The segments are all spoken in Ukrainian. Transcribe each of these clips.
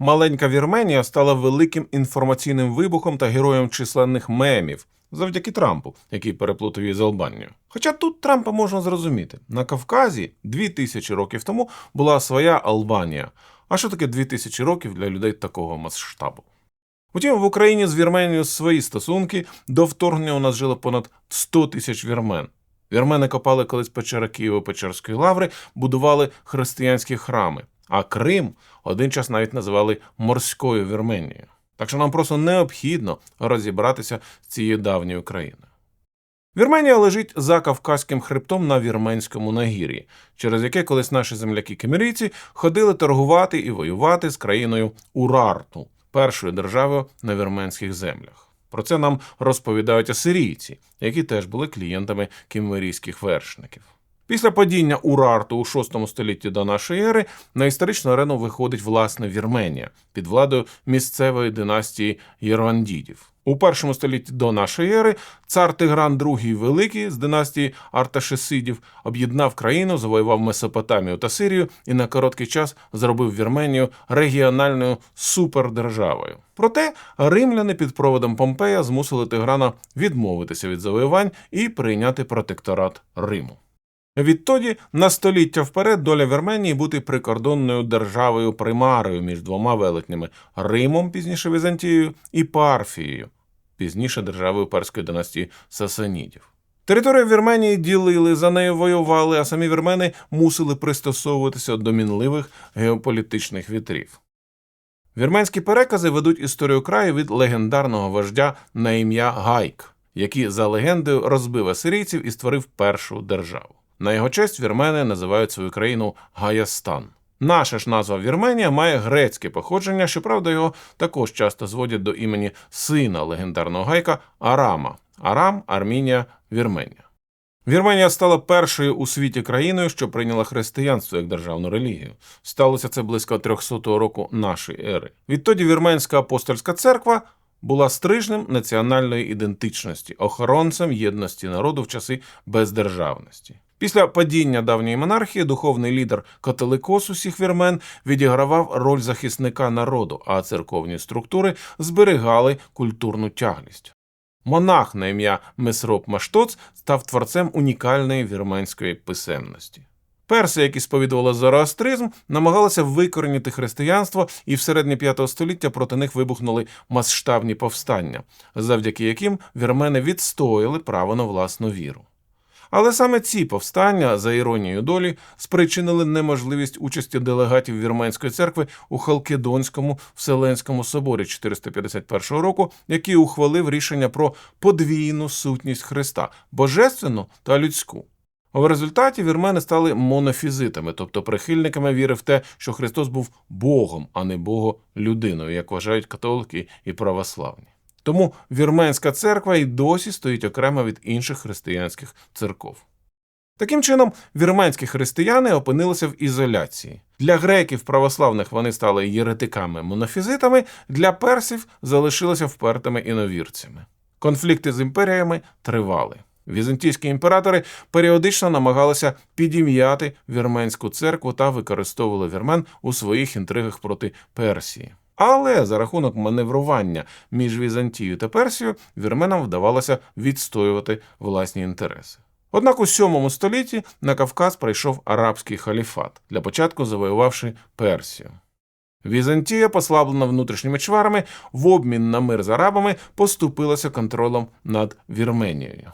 Маленька Вірменія стала великим інформаційним вибухом та героєм численних мемів завдяки Трампу, який переплутав її з Албанією. Хоча тут Трампа можна зрозуміти. На Кавказі дві тисячі років тому була своя Албанія. А що таке дві тисячі років для людей такого масштабу? Утім, в Україні з Вірменією свої стосунки. До вторгнення у нас жило понад 100 тисяч вірмен. Вірмени копали колись печери Києво-Печерської лаври, будували християнські храми. А Крим один час навіть називали морською Вірменією. Так що нам просто необхідно розібратися з цією давньою країною. Вірменія лежить за Кавказьким хребтом на вірменському нагір'ї, через яке колись наші земляки кемерійці ходили торгувати і воювати з країною Урарту, першою державою на вірменських землях. Про це нам розповідають асирійці, які теж були клієнтами кіммерійських вершників. Після падіння Урарту у VI столітті до нашої ери на історичну арену виходить власне Вірменія під владою місцевої династії Єрвандідів. У першому столітті до нашої ери цар Тигран II Великий з династії Арташесидів об'єднав країну, завоював Месопотамію та Сирію і на короткий час зробив Вірменію регіональною супердержавою. Проте римляни під проводом Помпея змусили Тиграна відмовитися від завоювань і прийняти протекторат Риму. Відтоді на століття вперед доля Вірменії бути прикордонною державою примарою між двома велетнями Римом, пізніше Візантією, і Парфією, пізніше державою перської династії Сасанідів. Територію Вірменії ділили, за нею воювали, а самі вірмени мусили пристосовуватися до мінливих геополітичних вітрів. Вірменські перекази ведуть історію краю від легендарного вождя на ім'я Гайк, який за легендою розбив асирійців і створив першу державу. На його честь вірмени називають свою країну Гаястан. Наша ж назва Вірменія має грецьке походження, щоправда, його також часто зводять до імені сина легендарного гайка Арама. Арам, Армінія, Вірменія. Вірменія стала першою у світі країною, що прийняла християнство як державну релігію. Сталося це близько 300 року нашої ери. Відтоді Вірменська апостольська церква була стрижнем національної ідентичності, охоронцем єдності народу в часи бездержавності. Після падіння давньої монархії духовний лідер католикос усіх вірмен відігравав роль захисника народу, а церковні структури зберігали культурну тяглість. Монах на ім'я Месроп Маштоц став творцем унікальної вірменської писемності. Перси, які сповідували зороастризм, намагалися викорінити християнство, і в середні п'ятого століття проти них вибухнули масштабні повстання, завдяки яким вірмени відстояли право на власну віру. Але саме ці повстання, за іронією долі, спричинили неможливість участі делегатів Вірменської церкви у Халкедонському Вселенському соборі 451 року, який ухвалив рішення про подвійну сутність Христа божественну та людську. В результаті вірмени стали монофізитами, тобто прихильниками віри в те, що Христос був Богом, а не Бого-людиною, як вважають католики і православні. Тому вірменська церква і досі стоїть окремо від інших християнських церков. Таким чином, вірменські християни опинилися в ізоляції. Для греків православних вони стали єретиками-монофізитами, для персів залишилися впертими іновірцями. Конфлікти з імперіями тривали. Візантійські імператори періодично намагалися підім'яти вірменську церкву та використовували вірмен у своїх інтригах проти Персії. Але за рахунок маневрування між Візантією та Персією вірменам вдавалося відстоювати власні інтереси. Однак у VII столітті на Кавказ прийшов арабський халіфат, для початку завоювавши Персію. Візантія, послаблена внутрішніми чварами, в обмін на мир з арабами поступилася контролем над Вірменією.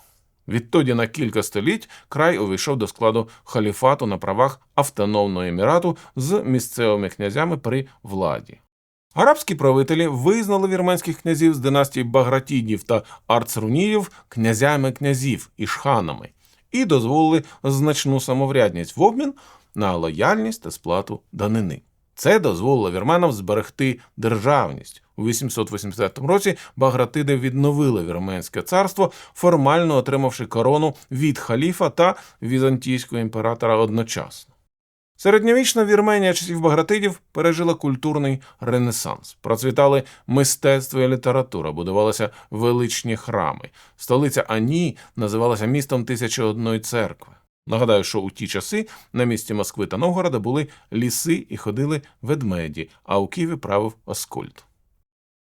Відтоді на кілька століть край увійшов до складу халіфату на правах автономного емірату з місцевими князями при владі. Арабські правителі визнали вірменських князів з династії Багратідів та Арцруніїв князями князів і шханами і дозволили значну самоврядність в обмін на лояльність та сплату данини. Це дозволило вірменам зберегти державність. У 880 році Багратиди відновили Вірменське царство, формально отримавши корону від халіфа та візантійського імператора одночасно. Середньовічна Вірменія часів Багратидів пережила культурний ренесанс. Процвітали мистецтво і література, будувалися величні храми. Столиця Ані називалася містом тисячі одної церкви. Нагадаю, що у ті часи на місці Москви та Новгорода були ліси і ходили ведмеді, а у Києві правив Оскольд.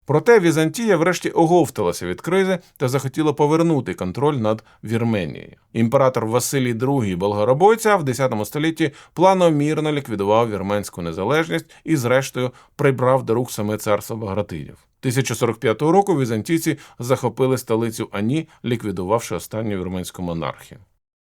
Проте Візантія врешті оговталася від кризи та захотіла повернути контроль над Вірменією. Імператор Василій II Болгаробойця в X столітті планомірно ліквідував вірменську незалежність і, зрештою, прибрав до рук саме царство Багратидів. 1045 року візантійці захопили столицю Ані, ліквідувавши останню вірменську монархію.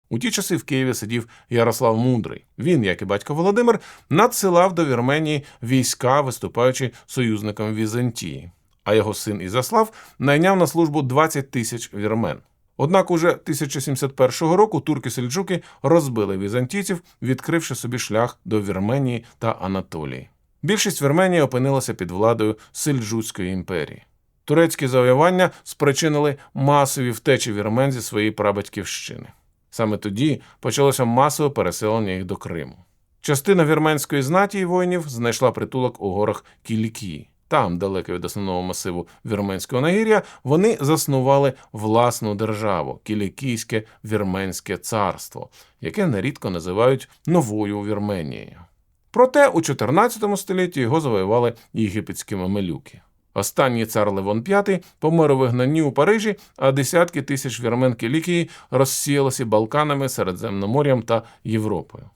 У ті часи в Києві сидів Ярослав Мудрий. Він, як і батько Володимир, надсилав до Вірменії війська, виступаючи союзником Візантії. А його син Ізяслав найняв на службу 20 тисяч вірмен. Однак уже 1071 року турки-сельджуки розбили візантійців, відкривши собі шлях до Вірменії та Анатолії. Більшість Вірменії опинилася під владою Сельджуцької імперії. Турецькі завоювання спричинили масові втечі вірмен зі своєї прабатьківщини. Саме тоді почалося масове переселення їх до Криму. Частина вірменської знаті і воїнів знайшла притулок у горах Кілікії. Там, далеко від основного масиву Вірменського нагір'я, вони заснували власну державу Кілікійське Вірменське царство, яке нерідко називають новою Вірменією. Проте у 14 столітті його завоювали єгипетські мамелюки. Останній цар Левон V помер у вигнанні у Парижі, а десятки тисяч вірмен Кілікії розсіялися Балканами, Середземномор'ям та Європою.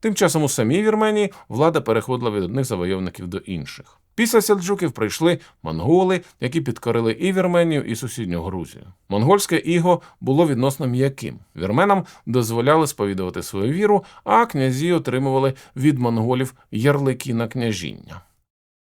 Тим часом у самій Вірменії влада переходила від одних завойовників до інших. Після сельджуків прийшли монголи, які підкорили і Вірменію, і сусідню Грузію. Монгольське іго було відносно м'яким. Вірменам дозволяли сповідувати свою віру, а князі отримували від монголів ярлики на княжіння.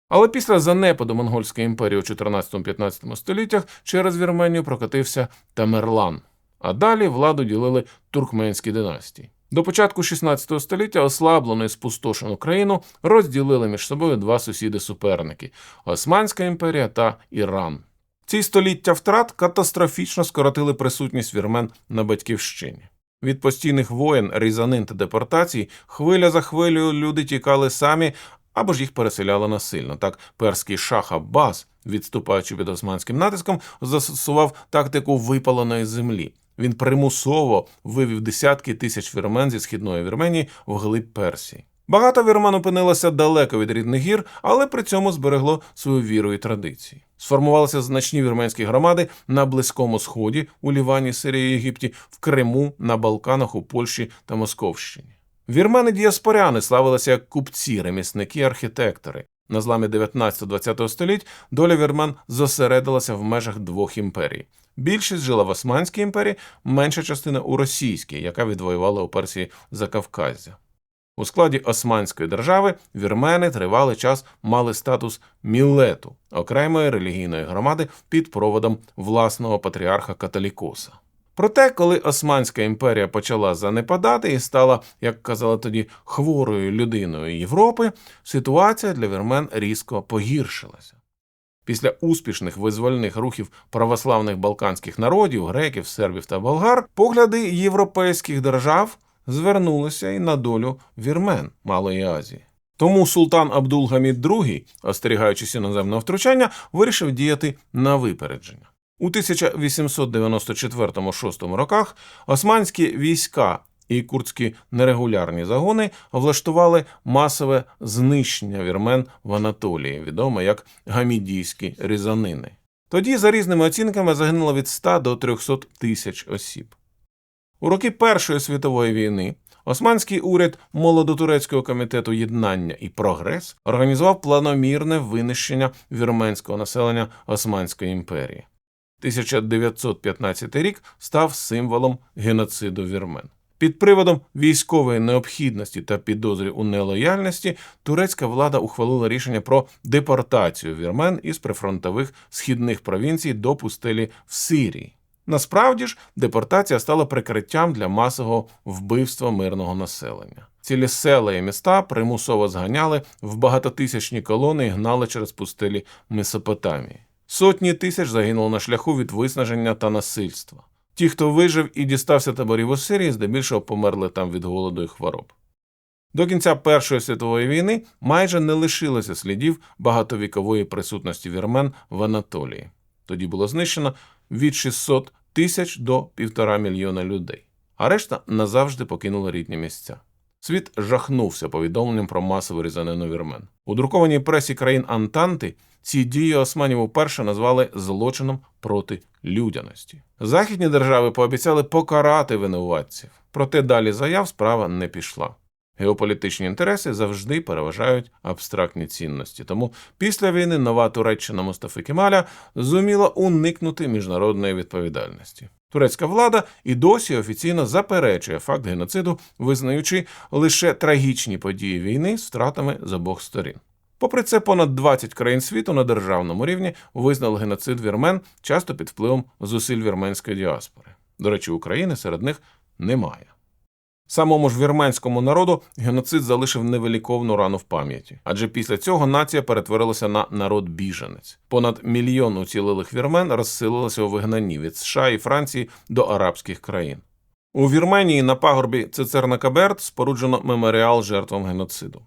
Але після занепаду Монгольської імперії у 14-15 століттях через Вірменію прокотився Тамерлан, а далі владу ділили туркменські династії. До початку 16 століття ослаблену і спустошену країну розділили між собою два сусіди-суперники Османська імперія та Іран. Ці століття втрат катастрофічно скоротили присутність вірмен на батьківщині. Від постійних воєн, різанин та депортацій хвиля за хвилею люди тікали самі або ж їх переселяли насильно. Так перський шах Аббас, відступаючи під османським натиском, застосував тактику випаленої землі. Він примусово вивів десятки тисяч вірмен зі східної Вірменії в глиб Персії. Багато вірмен опинилося далеко від рідних гір, але при цьому зберегло свою віру і традиції. Сформувалися значні вірменські громади на Близькому Сході, у Лівані, Сирії, Єгипті, в Криму, на Балканах, у Польщі та Московщині. Вірмени діаспоряни славилися як купці, ремісники, архітектори. На зламі 19-20 століть доля вірмен зосередилася в межах двох імперій. Більшість жила в Османській імперії, менша частина у російській, яка відвоювала у Персії Закавказя. У складі Османської держави вірмени тривалий час мали статус мілету, окремої релігійної громади під проводом власного патріарха Католікоса. Проте, коли Османська імперія почала занепадати і стала, як казали тоді, хворою людиною Європи, ситуація для вірмен різко погіршилася. Після успішних визвольних рухів православних балканських народів, греків, сербів та болгар, погляди європейських держав звернулися і на долю вірмен Малої Азії. Тому султан Абдулгамід II, остерігаючись іноземного втручання, вирішив діяти на випередження. У 1894-6 роках османські війська і курдські нерегулярні загони влаштували масове знищення вірмен в Анатолії, відоме як гамідійські різанини. Тоді, за різними оцінками, загинуло від 100 до 300 тисяч осіб. У роки Першої світової війни Османський уряд молодотурецького комітету єднання і прогрес організував планомірне винищення вірменського населення Османської імперії. 1915 рік став символом геноциду вірмен. Під приводом військової необхідності та підозрі у нелояльності турецька влада ухвалила рішення про депортацію вірмен із прифронтових східних провінцій до пустелі в Сирії. Насправді ж, депортація стала прикриттям для масового вбивства мирного населення. Цілі села і міста примусово зганяли в багатотисячні колони і гнали через пустелі Месопотамії. Сотні тисяч загинуло на шляху від виснаження та насильства. Ті, хто вижив і дістався таборів у Сирії, здебільшого померли там від голоду і хвороб. До кінця Першої світової війни майже не лишилося слідів багатовікової присутності вірмен в Анатолії. Тоді було знищено від 600 тисяч до півтора мільйона людей. а решта назавжди покинула рідні місця. Світ жахнувся повідомленням про масову різанину вірмен. У друкованій пресі країн Антанти ці дії османів уперше назвали злочином проти людяності. Західні держави пообіцяли покарати винуватців, проте далі заяв справа не пішла. Геополітичні інтереси завжди переважають абстрактні цінності. Тому після війни нова Туреччина Мустафи Кемаля зуміла уникнути міжнародної відповідальності. Турецька влада і досі офіційно заперечує факт геноциду, визнаючи лише трагічні події війни з втратами з обох сторін. Попри це, понад 20 країн світу на державному рівні визнали геноцид вірмен, часто під впливом зусиль вірменської діаспори. До речі, України серед них немає. Самому ж вірменському народу геноцид залишив невеликовну рану в пам'яті, адже після цього нація перетворилася на народ біженець. Понад мільйон уцілилих вірмен розсилилися у вигнанні від США і Франції до арабських країн. У Вірменії на пагорбі Цицерна-Каберт споруджено меморіал жертвам геноциду.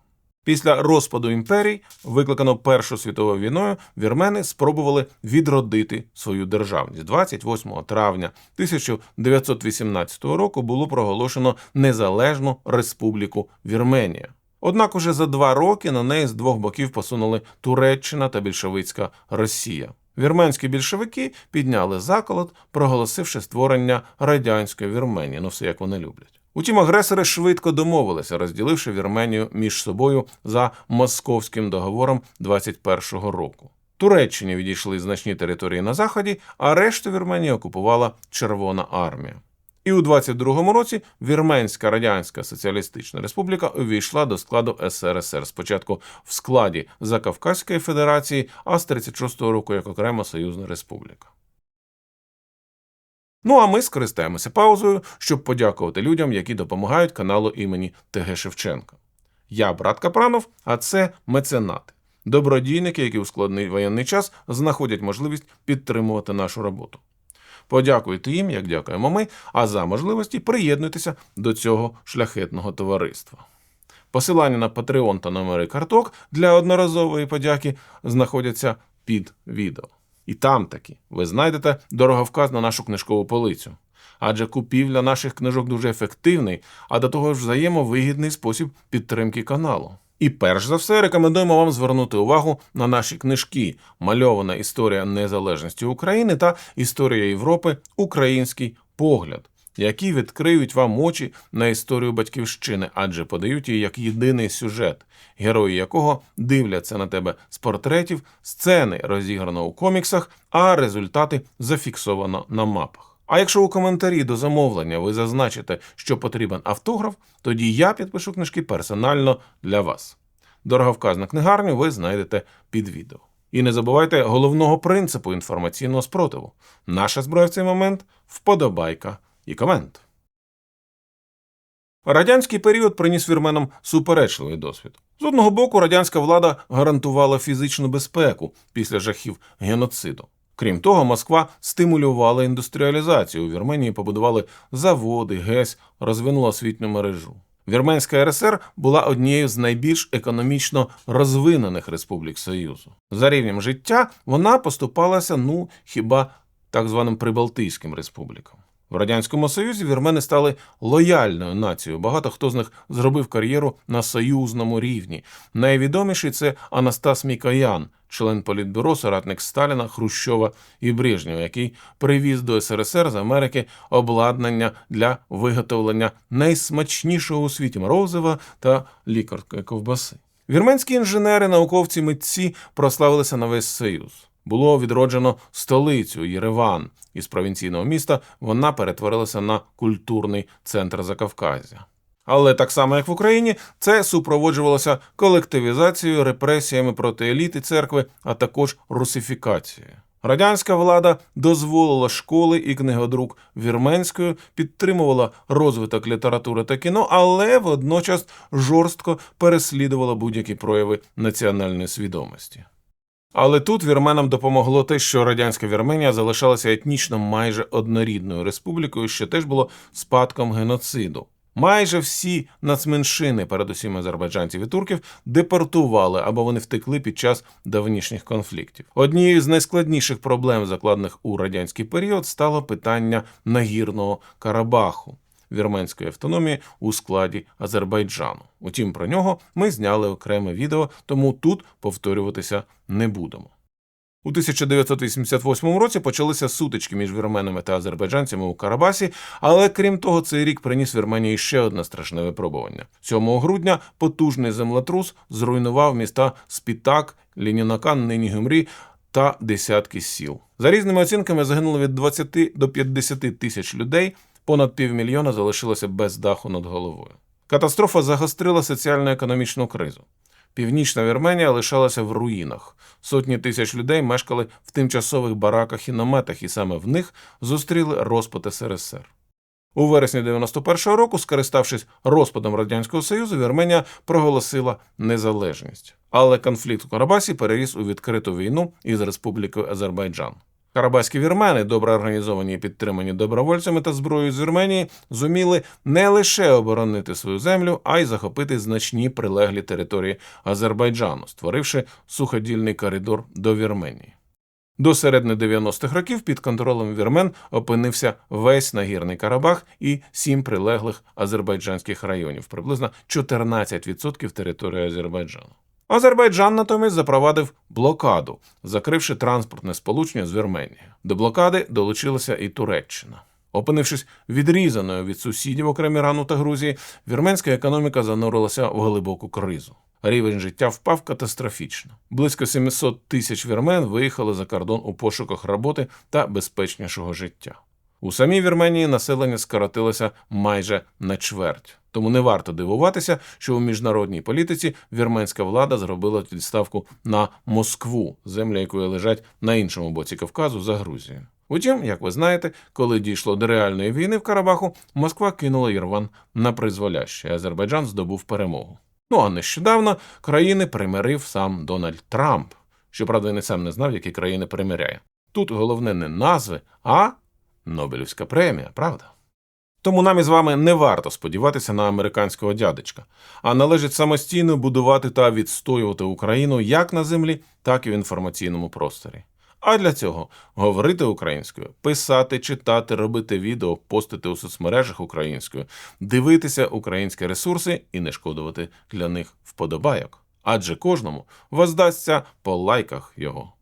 Після розпаду імперій, викликано Першою світовою війною, вірмени спробували відродити свою державність. 28 травня 1918 року було проголошено незалежну республіку Вірменія. Однак уже за два роки на неї з двох боків посунули Туреччина та більшовицька Росія. Вірменські більшовики підняли заколот, проголосивши створення радянської Вірменії, ну все як вони люблять. Утім, агресори швидко домовилися, розділивши Вірменію між собою за московським договором 21-го року. Туреччині відійшли значні території на заході, а решту Вірменії окупувала Червона армія. І у 22-му році Вірменська Радянська Соціалістична Республіка увійшла до складу СРСР спочатку в складі Закавказької Федерації, а з 36-го року як окрема союзна республіка. Ну а ми скористаємося паузою, щоб подякувати людям, які допомагають каналу імені ТГ Шевченка. Я брат Капранов, а це меценати, добродійники, які у складний воєнний час знаходять можливість підтримувати нашу роботу. Подякуйте їм, як дякуємо ми, а за можливості приєднуйтеся до цього шляхетного товариства. Посилання на Patreon та номери карток для одноразової подяки знаходяться під відео. І там таки ви знайдете дороговказ на нашу книжкову полицю. Адже купівля наших книжок дуже ефективний, а до того ж взаємовигідний спосіб підтримки каналу. І перш за все рекомендуємо вам звернути увагу на наші книжки Мальована історія незалежності України та Історія Європи Український погляд, які відкриють вам очі на історію батьківщини, адже подають її як єдиний сюжет, герої якого дивляться на тебе з портретів, сцени розіграно у коміксах, а результати зафіксовано на мапах. А якщо у коментарі до замовлення ви зазначите, що потрібен автограф, тоді я підпишу книжки персонально для вас. Дороговказ на книгарню ви знайдете під відео. І не забувайте головного принципу інформаційного спротиву. Наша зброя в цей момент вподобайка і комент. Радянський період приніс вірменам суперечливий досвід. З одного боку, радянська влада гарантувала фізичну безпеку після жахів геноциду. Крім того, Москва стимулювала індустріалізацію. У Вірменії побудували заводи, ГЕС, розвинула освітню мережу. Вірменська РСР була однією з найбільш економічно розвинених республік Союзу. За рівнем життя вона поступалася, ну хіба так званим прибалтійським республікам. В радянському союзі вірмени стали лояльною нацією. Багато хто з них зробив кар'єру на союзному рівні. Найвідоміший це Анастас Мікоян, член політбюро, соратник Сталіна, Хрущова і Брежнєва, який привіз до СРСР з Америки обладнання для виготовлення найсмачнішого у світі морозива та лікарської ковбаси. Вірменські інженери, науковці, митці прославилися на весь союз. Було відроджено столицю Єреван. Із провінційного міста вона перетворилася на культурний центр Закавказя. Але так само, як в Україні, це супроводжувалося колективізацією, репресіями проти еліти церкви, а також русифікацією. Радянська влада дозволила школи і книгодрук вірменською, підтримувала розвиток літератури та кіно, але водночас жорстко переслідувала будь-які прояви національної свідомості. Але тут вірменам допомогло те, що радянська Вірменія залишалася етнічно майже однорідною республікою, що теж було спадком геноциду. Майже всі нацменшини, передусім азербайджанців і турків, депортували або вони втекли під час давнішніх конфліктів. Однією з найскладніших проблем, закладених у радянський період, стало питання нагірного Карабаху. Вірменської автономії у складі Азербайджану. Утім, про нього ми зняли окреме відео, тому тут повторюватися не будемо. У 1988 році почалися сутички між вірменами та азербайджанцями у Карабасі, але крім того, цей рік приніс Вірменії ще одне страшне випробування. 7 грудня потужний землетрус зруйнував міста Спітак, Лінінакан, нині Гюмрі та десятки сіл. За різними оцінками загинуло від 20 до 50 тисяч людей, понад півмільйона залишилося без даху над головою. Катастрофа загострила соціально-економічну кризу. Північна Вірменія лишалася в руїнах. Сотні тисяч людей мешкали в тимчасових бараках і наметах, і саме в них зустріли розпад СРСР. У вересні 91-го року, скориставшись розпадом Радянського Союзу, Вірменія проголосила незалежність. Але конфлікт у Карабасі переріс у відкриту війну із Республікою Азербайджан. Карабаські вірмени, добре організовані і підтримані добровольцями та зброєю з Вірменії, зуміли не лише оборонити свою землю, а й захопити значні прилеглі території Азербайджану, створивши суходільний коридор до Вірменії. До середини 90-х років під контролем вірмен опинився весь нагірний Карабах і сім прилеглих азербайджанських районів, приблизно 14% території Азербайджану. Азербайджан натомість запровадив блокаду, закривши транспортне сполучення з Вірменією. До блокади долучилася і Туреччина. Опинившись відрізаною від сусідів, окрім Ірану та Грузії, вірменська економіка занурилася в глибоку кризу. Рівень життя впав катастрофічно. Близько 700 тисяч вірмен виїхали за кордон у пошуках роботи та безпечнішого життя. У самій Вірменії населення скоротилося майже на чверть. Тому не варто дивуватися, що у міжнародній політиці вірменська влада зробила відставку на Москву, землі якої лежать на іншому боці Кавказу за Грузією. Утім, як ви знаєте, коли дійшло до реальної війни в Карабаху, Москва кинула Єрван на призволяще, Азербайджан здобув перемогу. Ну а нещодавно країни примирив сам Дональд Трамп. Щоправда, він і сам не знав, які країни примиряє. Тут головне не назви, а Нобелівська премія, правда? Тому нам із вами не варто сподіватися на американського дядечка, а належить самостійно будувати та відстоювати Україну як на землі, так і в інформаційному просторі. А для цього говорити українською, писати, читати, робити відео, постити у соцмережах українською, дивитися українські ресурси і не шкодувати для них вподобайок. Адже кожному воздасться по лайках його.